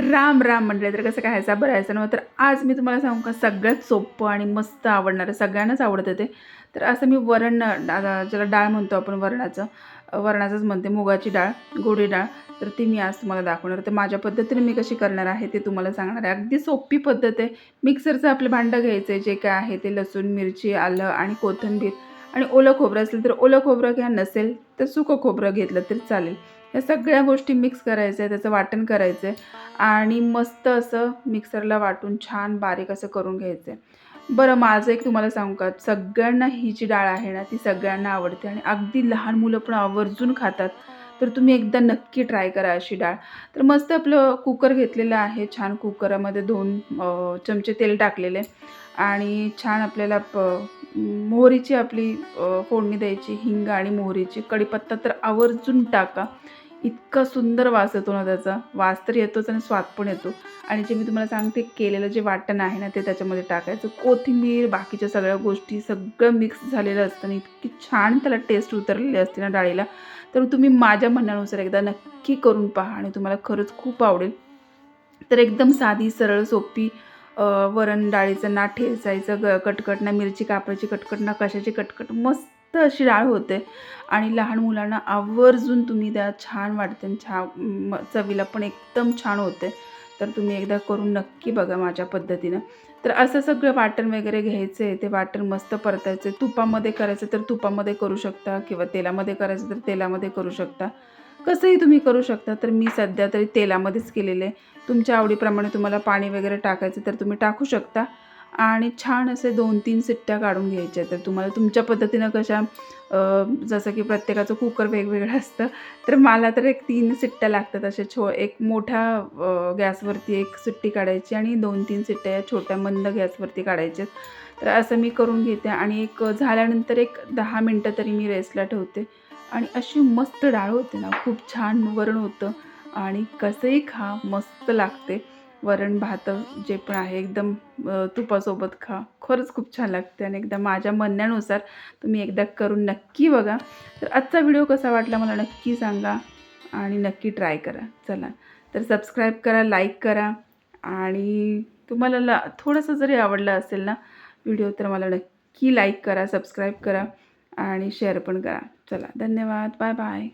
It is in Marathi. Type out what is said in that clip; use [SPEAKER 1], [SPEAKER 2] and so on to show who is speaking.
[SPEAKER 1] राम राम म्हटलं तर कसं खायचा? भरायचं बरं नव्हतं तर आज मी तुम्हाला सांगू का? सगळ्यात सोपं आणि मस्त आवडणारं सगळ्यांनाच आवडतं ते. तर असं मी वरण ज्याला डाळ म्हणतो आपण वरणाचं वरणाचंच म्हणते मुगाची डाळ गोडी डाळ तर ती मी आज तुम्हाला दाखवणार तर माझ्या पद्धतीने मी कशी करणार आहे ते तुम्हाला सांगणार आहे. अगदी सोपी पद्धत आहे. मिक्सरचं आपलं भांडं घ्यायचं आहे जे काय आहे ते लसूण मिरची आलं आणि कोथिंबीर आणि ओलं खोबरं असेल तर ओलं खोबरं घ्या. नसेल तर सुकं खोबरं घेतलं तरी चालेल. या सगळ्या गोष्टी मिक्स करायचं आहे त्याचं वाटण करायचं आहे आणि मस्त असं मिक्सरला वाटून छान बारीक असं करून घ्यायचं आहे बरं माझं एक तुम्हाला सांगू का? सगळ्यांना ही जी डाळ आहे ना ती सगळ्यांना आवडते. आणि अगदी लहान मुलं पण आवर्जून खातात. तर तुम्ही एकदा नक्की ट्राय करा अशी डाळ. तर मस्त आपलं कुकर घेतलेलं आहे. छान कुकरामध्ये दोन चमचे तेल टाकलेले. आणि छान आपल्याला प मोहरीची आपली फोडणी द्यायची हिंग आणि मोहरीची कढीपत्ता तर आवर्जून टाका. इतका सुंदर वास येतो ना त्याचा. वास तर येतोच आणि स्वाद पण येतो. आणि जे मी तुम्हाला सांगते केलेलं जे वाटण आहे ना ते त्याच्यामध्ये टाकायचं. कोथिंबीर बाकीच्या सगळ्या गोष्टी सगळं मिक्स झालेलं असतं आणि इतकी छान त्याला टेस्ट उतरलेली असते ना डाळीला. तर तुम्ही माझ्या म्हणण्यानुसार एकदा नक्की करून पहा आणि तुम्हाला खरंच खूप आवडेल. तर एकदम साधी सरळ सोपी वरण डाळीचं ना ठेचायचं ग कटकट ना मिरची कापायची कटकट ना कशाची कटकट मस्त अशी डाळ होते. आणि लहान मुलांना आवर्जून तुम्ही त्या छान वाटते आणि छान म- चवीला पण एकदम छान होते. तर तुम्ही एकदा करून नक्की बघा माझ्या पद्धतीनं. तर असं सगळं वाटण वगैरे घ्यायचं आहे ते वाटण मस्त परतायचं. आहे तुपामध्ये करायचं तर तुपामध्ये करू शकता किंवा तेलामध्ये करायचं तर तेलामध्ये करू शकता. कसंही तुम्ही करू शकता तर मी सध्या तरी तेलामध्येच केलेलं आहे. तुमच्या आवडीप्रमाणे तुम्हाला पाणी वगैरे टाकायचं तर तुम्ही टाकू शकता. आणि छान असे दोन तीन सिट्ट्या काढून घ्यायच्या. तर तुम्हाला तुमच्या पद्धतीनं कशा जसं की प्रत्येकाचं कुकर वेगवेगळं असतं तर मला तर एक तीन सिट्ट्या लागतात अशा छो एक मोठ्या गॅसवरती एक सिट्टी काढायची आणि दोन तीन सिट्ट्या या छोट्या मंद गॅसवरती काढायच्या. तर असं मी करून घेते आणि एक झाल्यानंतर एक दहा मिनटं तरी मी रेस्टला ठेवते. आणि अशी मस्त डाळ होते ना खूप छान वरण होतं. आणि कसंही खा मस्त लागते. वरण भात जे पण आहे एकदम तुपासोबत खा. खरंच खूप छान लागते आणि एकदा माझ्या म्हणण्यानुसार तुम्ही एकदा करून नक्की बघा. तर आजचा व्हिडिओ कसा वाटला मला नक्की सांगा आणि नक्की ट्राय करा. चला तर सबस्क्राईब करा लाईक करा आणि तुम्हाला ला थोडंसं जरी आवडलं असेल ना व्हिडिओ तर मला नक्की लाईक करा सबस्क्राईब करा. आणि शेअर पण करा. चला धन्यवाद. Bye bye